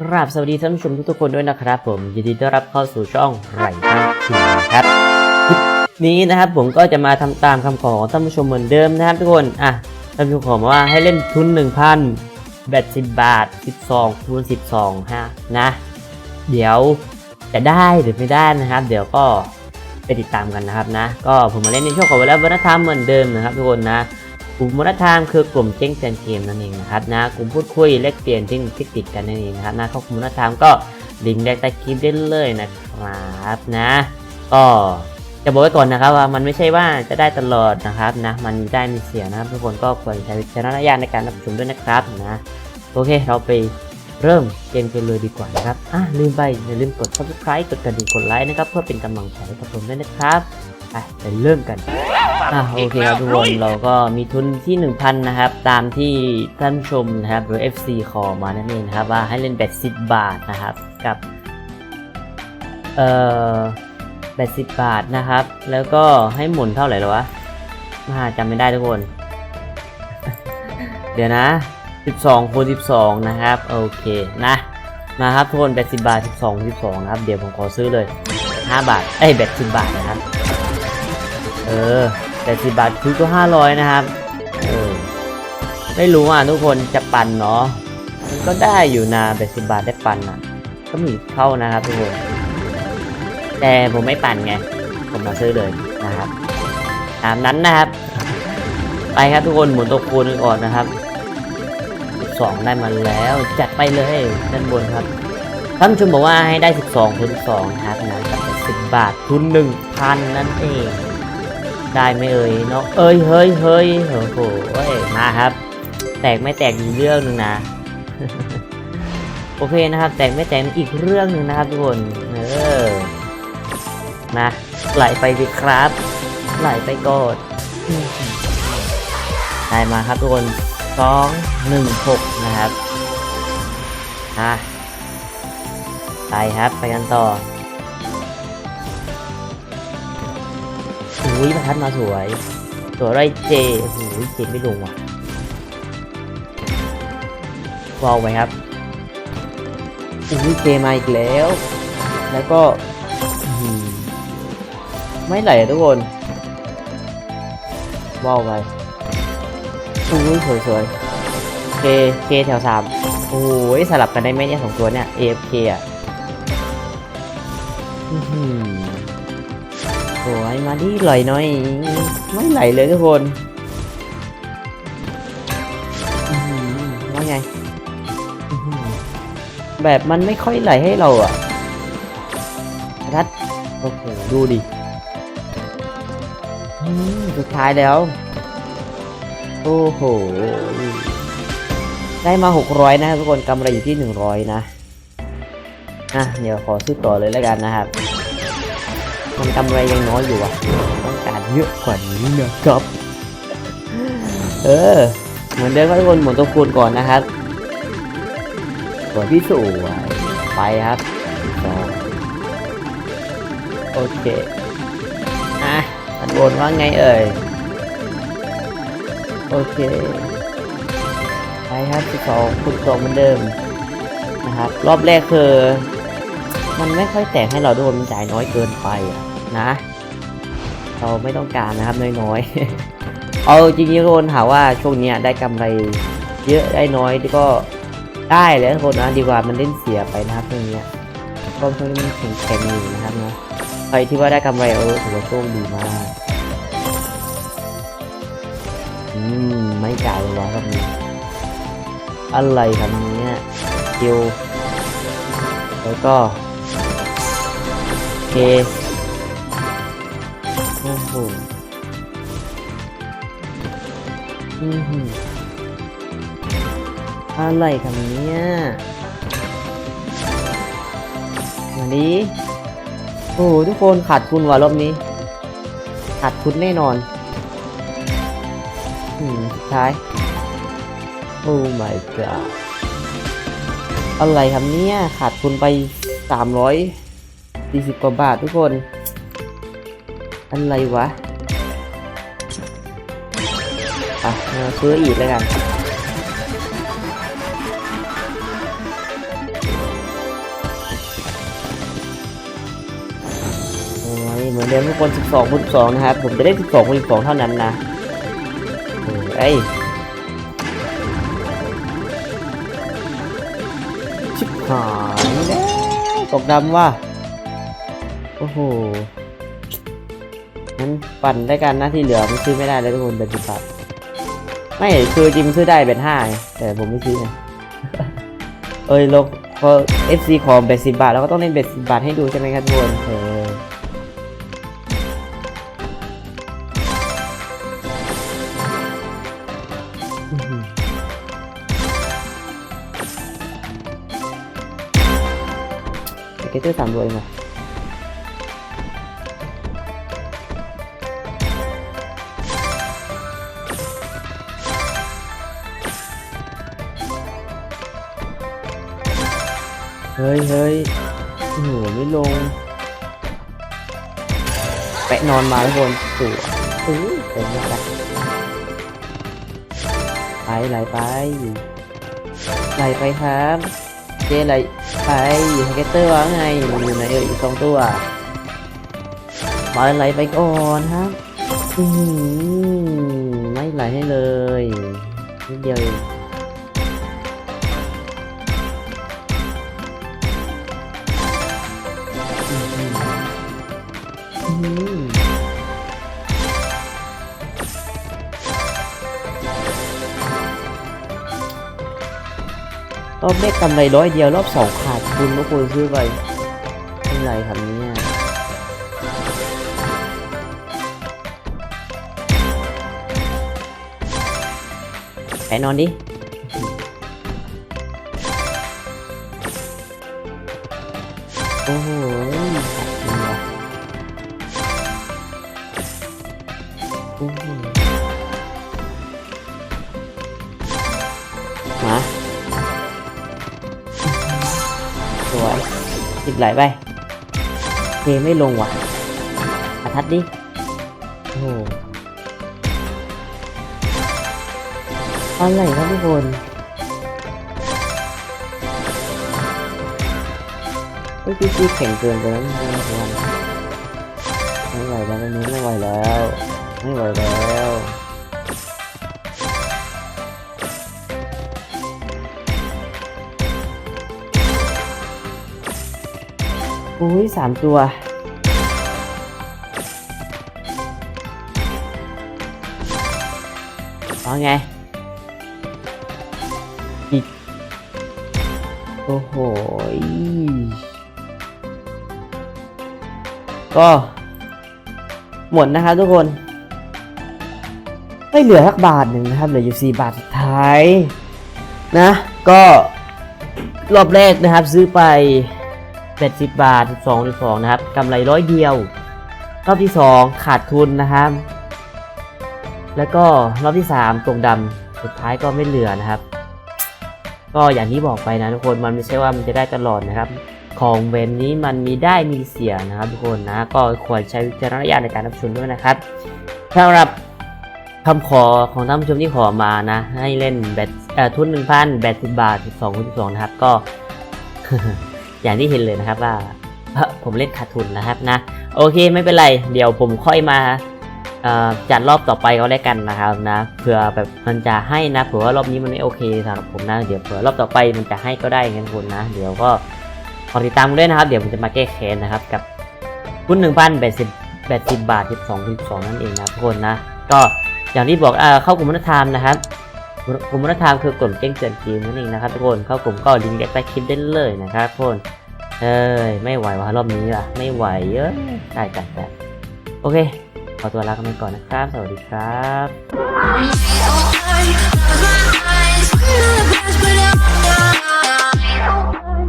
กราบสวัสดีท่านผู้ชมทุกๆคนด้วยนะครับผมยินดีต้อนรับเข้าสู่ช่อง Ryan King นะครับคลิปนี้นะครับผมก็จะมาทำตามคำขอของท่านผู้ชมเหมือนเดิมนะครับทุกคนอะท่านผู้ชมขอมาว่าให้เล่นทุน 1,000แบต10 บาท 12คูณ12ฮะนะ เดี๋ยวจะได้หรือไม่ได้นะครับ เดี๋ยวก็ไปติดตามกันนะครับนะ ก็ผมมาเล่นในช่วงของเวลาวัฒนธรรมเหมือนเดิมนะครับทุกคนนะ กลุ่มวัฒนธรรมคือกลุ่มเจ้งแจนเกมนั่นเองนะครับนะกลุ่มพูดคุยแลกเปลี่ยนเทคนิคเทคนิคกันนั่นเองนะครับนะเข้ากลุ่มวัฒนธรรมก็ลิงก์แรกใต้คลิปได้เลยนะครับนะก็จะบอกไว้ก่อนนะครับว่ามันไม่ใช่ว่าจะได้ตลอดนะครับนะมันได้มีเสียนะครับทุกคนก็ควรใช้วิจารณญาณในการรับชมด้วยนะครับนะโอเคเราไปเริ่มเกมกันเลยดีกว่านะครับอะลืมไปอย่าลืมกด subscribe กดกระดิ่งกดไลค์นะครับเพื่อเป็นกำลังใจให้กับผมด้วยนะครับ ไปไปเริ่มกันอะโอเคครับทุกคนเราก็มีทุนที่ 1,000 นะครับ ตามที่ท่านผู้ชมนะครับ หรือ FC ขอมานั่นเองนะครับว่าให้เล่นแบต10บาทนะครับ กับเอ่อแบต10บาทนะครับ แล้วก็ให้หมุนเท่าไหร่แล้ววะมาจำไม่ได้ทุกคน เดี๋ยวนะ 12คูณ12 นะครับ โอเคนะนะครับทุกคนแบต10บาท 12คูณ12 นะครับ เดี๋ยวผมขอซื้อเลย 5 บาท เอ้ยแบต10บาทนะครับ เออแบต10บาทซื้อก็500นะครับ เออ ไม่รู้อะทุกคนจะปั่นเนาะมันก็ได้อยู่นะแบต10บาทได้ปั่นอะ ก็มีเข้านะครับทุกคนแต่ผมไม่ปั่นไง ผมมาซื้อเลยนะครับตามนั้นนะครับ ไปครับทุกคนหมุนตัวคูณกันก่อนนะครับ12ได้มาแล้ว จัดไปเลยด้านบนครับท่านชมบอกว่าให้ได้ 12คูณ12นะครับนะกับ10 บาททุน1,000 นั่นเอง ได้ไหมเอ่ยเนาะเอ้ยเฮ้ยเฮ้ยโอ้โหมาครับ แตกไม่แตกอีกเรื่องหนึ่งนะ โอเคนะครับ แตกไม่แตกอีกเรื่องหนึ่งนะครับทุกคนเออนะไหลไปสิครับไหลไปกอนอืมได้มาครับทุกคนสองหนึ่งหกนะครับอะไปครับไปกันต่อ อุ้ยประทัดมาสวยตัวไรเจโอ้โหเจไม่ลงว่ะวาวไปครับอุ้ยเจมาอีกแล้ว แล้วก็ ไม่ไหลทุกคนว้าวไปอุ้ยสวยสวยเคเคแถวสามโอ้ยสลับกันได้ไหมเนี่ยสองตัวเนี่ย AFK อะอื้อหือ สวยมาดิไหลน่อย ไม่ไหลเลยทุกคนว่าไง แบบมันไม่ค่อยไหลให้เราอะทัดโอ้โหดูดิสุดท้ายแล้ว โอ้โห ได้มา 600 นะทุกคนกำไรอยู่ที่ 100 นะ อะ เดี๋ยวขอซื้อต่อเลยแล้วกันนะครับ มันกำไรยังน้อยอยู่อะต้องการเยอะกว่านี้นะครับ เออ เหมือนเดิมครับทุกคนหมุนตัวคูณก่อนนะครับสวยพี่สวยไปครับสองโอเค อะอันบนว่าไงเอ่ย โอเค ไปครับสิบสองคุณสองเหมือนเดิมนะครับ รอบแรกคือมันไม่ค่อยแตกให้เราด้วยมันจ่ายน้อยเกินไปอะ นะ เราไม่ต้องการนะครับน้อยๆ เอาจริงๆทุกคนถามว่าช่วงเนี้ยได้กำไรเยอะได้น้อยก็ได้แล้วทุกคนนะดีกว่ามันเล่นเสียไปนะครับช่วงเนี้ยก็ช่วงนี้มันแข็งๆอยู่นะครับนะใครที่ว่าได้กำไรเออถือว่าโชคดีมากอืมไม่จ่ายเลยวะรอบนี้อะไรครับเนี่ยคิวแล้วก็เค อ้โหอือหืออะไรครับเนี่ยมาดิโอ้โหทุกคนขาดทุนว่ะรอบนี้ ขาดทุนแน่นอน อืมสุดท้าย โอ้ my god อะไรครับเนี่ย ขาดทุนไปสามร้อยสี่สิบกว่าบาททุกคน อะไรวะอะซื้ออีกแล้วกันโอ้ยเหมือนเดิมทุกคน 12คูณ12นะครับ ผมจะได้ 12คูณ12เท่านั้นนะโอ้ยชิบหายแล้วตกดำว่ะ โอ้โห งั้นปั่นได้กันนะที่เหลือมันซื้อไม่ได้เลยทุกคนเป็นสิบบาทไม่คือจริงซื้อได้เป็นห้าไงแต่ผมไม่ซื้อไงเอ้ยลกพอ FC ขอเบ็ดสิบบาทเราก็ต้องเล่นเบ็ดสิบบาทให้ดูใช่ไหมครับทุกคนเอออื้อหือเกเตอร์สามตัวเอง เฮ้ยเฮ้ยโอ้โหไม่ลง แปะนอนมาทุกคนสวยอื้อเต็มแล้วไปไหลไปไหลไปครับเจไหลไปแฮกเกเตอร์ว่าไงมันอยู่ไหนเอ่ยอีกสองตัวมาไหลไปก่อนครับอือหือไม่ไหลให้เลยนิดเดียวเอง รอบแรกกำไรร้อยเดียวรอบสองขาดทุนทุกคนซื้อไปเป็นไรครับเนี่ยไปนอนดิโอ้โหโอ้โห ไหลไปเทไม่ลงว่ะอาทัดดิโอ้โหอะไรครับทุกคนเฮ้ยพี่พี่แข็งเกินไปแล้วไม่ไหวแล้วไม่ไหวแล้ววันนี้ไม่ไหวแล้ว อุ้ยสามตัว ว่าไง อีก โอ้โห ก็ หมดนะครับทุกคน ไม่เหลือสักบาทหนึ่งนะครับ เหลืออยู่สี่บาทสุดท้าย นะ ก็รอบแรกนะครับซื้อไป 80 บาท 12 12นะครับกำไรร้อยเดียว รอบที่ 2 ขาดทุนนะครับ แล้วก็รอบที่ 3 ตรงดำสุดท้ายก็ไม่เหลือนะครับ ก็อย่างที่บอกไปนะทุกคนมันไม่ใช่ว่ามันจะได้ตลอดนะครับ ของเวนนี้มันมีได้มีเสียนะครับทุกคนนะก็ควรใช้วิจารณญาณในการรับชมด้วยนะครับสำหรับคำขอของท่านผู้ชมที่ขอมานะ ให้เล่นแบตเอทุน1,000แบต10บาท12 12นะครับก็ อย่างที่เห็นเลยนะครับว่าผมเล่นขาดทุนนะครับนะ โอเคไม่เป็นไร เดี๋ยวผมค่อยมาจัดรอบต่อไปก็แล้วกันนะครับนะเผื่อแบบมันจะให้นะเผื่อว่ารอบนี้มันไม่โอเคสำหรับผมนะเดี๋ยวเผื่อรอบต่อไปมันจะให้ก็ได้เงั้นคุณนะ เดี๋ยวก็ขอติดตามด้วยนะครับ เดี๋ยวผมจะมาแก้แค้นนะครับกับคุณหนึ่งพันแปดสิบแปดสิบบาทสิบสองสิบสองนั่นเองนะทุกคนนะ ก็อย่างที่บอกเอ่อเข้ากลุ่มวัฒนธรรมนะครับ กลุ่มวัฒนธรรมคือกลุ่มแจ้งเตือนเกมนั่นเองนะครับทุกคนเข้ากลุ่มก็ลิงก์ใต้คลิปได้เลยนะครับทุกคนเอ้ยไม่ไหวว่ะรอบนี้ล่ะไม่ไหวเยอะได้จัดแต่โอเคขอตัวลากันไปก่อนนะครับ สวัสดีครับ